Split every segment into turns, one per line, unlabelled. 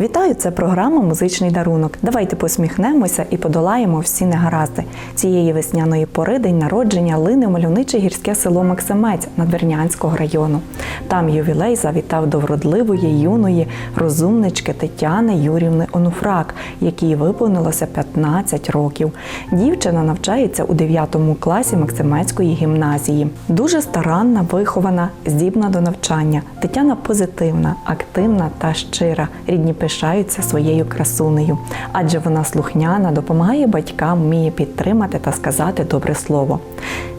Вітаю! Це програма Музичний дарунок. Давайте посміхнемося і подолаємо всі негаразди. Цієї весняної пори день народження лине мальовниче гірське село Максимець Надвірнянського району. Там ювілей завітав до вродливої юної розумнички Тетяни Юрівни Онуфрак, якій виповнилося 15 років. Дівчина навчається у 9 класі Максимецької гімназії. Дуже старанна, вихована, здібна до навчання. Тетяна позитивна, активна та щира. Рідні пишаються своєю красунею, адже вона слухняна, допомагає батькам, вміє підтримати та сказати добре слово.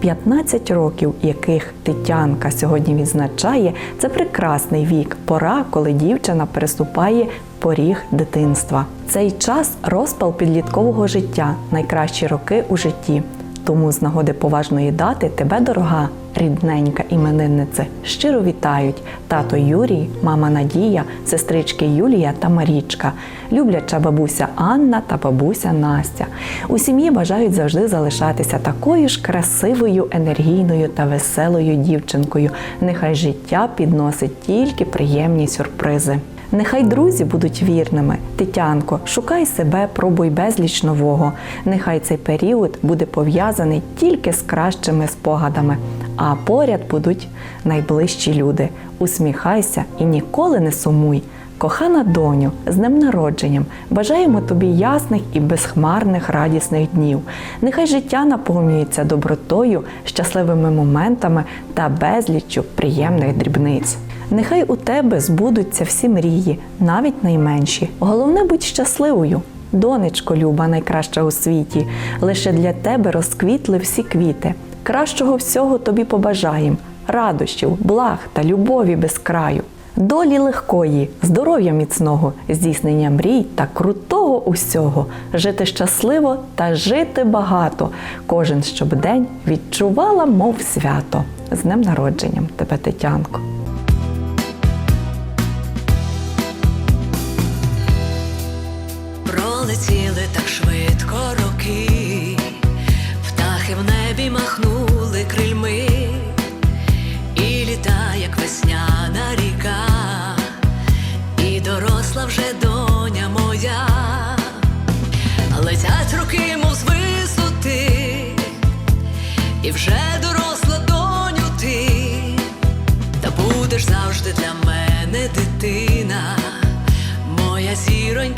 15 років, яких Тетянка сьогодні відзначає, це прекрасний вік, пора, коли дівчина переступає поріг дитинства. Цей час розпал підліткового життя, найкращі роки у житті. Тому з нагоди поважної дати тебе, дорога, рідненька імениннице, щиро вітають тато Юрій, мама Надія, сестрички Юлія та Марічка, любляча бабуся Анна та бабуся Настя. У сім'ї бажають завжди залишатися такою ж красивою, енергійною та веселою дівчинкою. Нехай життя підносить тільки приємні сюрпризи. Нехай друзі будуть вірними. Тетянко, шукай себе, пробуй безліч нового. Нехай цей період буде пов'язаний тільки з кращими спогадами, а поряд будуть найближчі люди. Усміхайся і ніколи не сумуй. Кохана доню, з днем народженням, бажаємо тобі ясних і безхмарних радісних днів. Нехай життя наповнюється добротою, щасливими моментами та безліччю приємних дрібниць. Нехай у тебе збудуться всі мрії, навіть найменші. Головне будь щасливою. Донечко люба, найкраща у світі, лише для тебе розквітли всі квіти. Кращого всього тобі побажаєм, радощів, благ та любові без краю. Долі легкої, здоров'я міцного, здійснення мрій та крутого усього, жити щасливо та жити багато. Кожен щодень відчувала, мов свято. З днем народженням тебе, Тетянко.
Пролетіли так швидко роки, птахи в небі махнули крильми, і літа, як весняна ріка, і доросла вже доня моя, летять роки, мов з висоти, і вже доросла доню ти, та будеш завжди для мене дитина, моя зіронька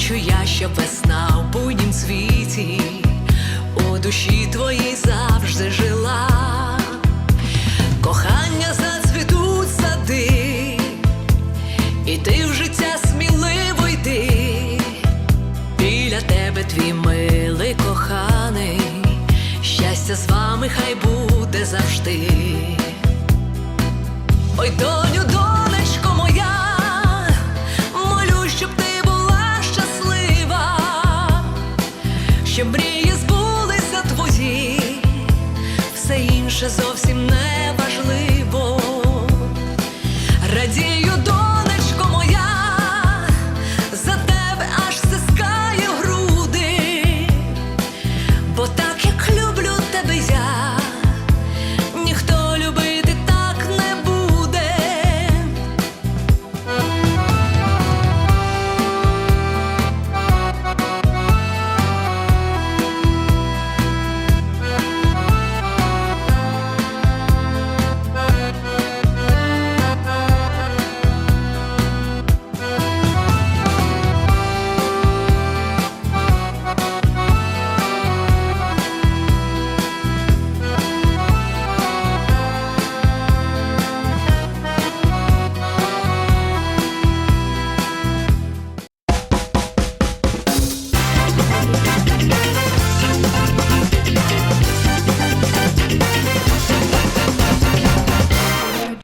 Хочу я, щоб весна в буднім світі у душі твоїй завжди жила. Кохання зацвітуть сади, і ти в життя сміливо йди. Біля тебе твій милий коханий, щастя з вами хай буде завжди. Ой, інше зовсім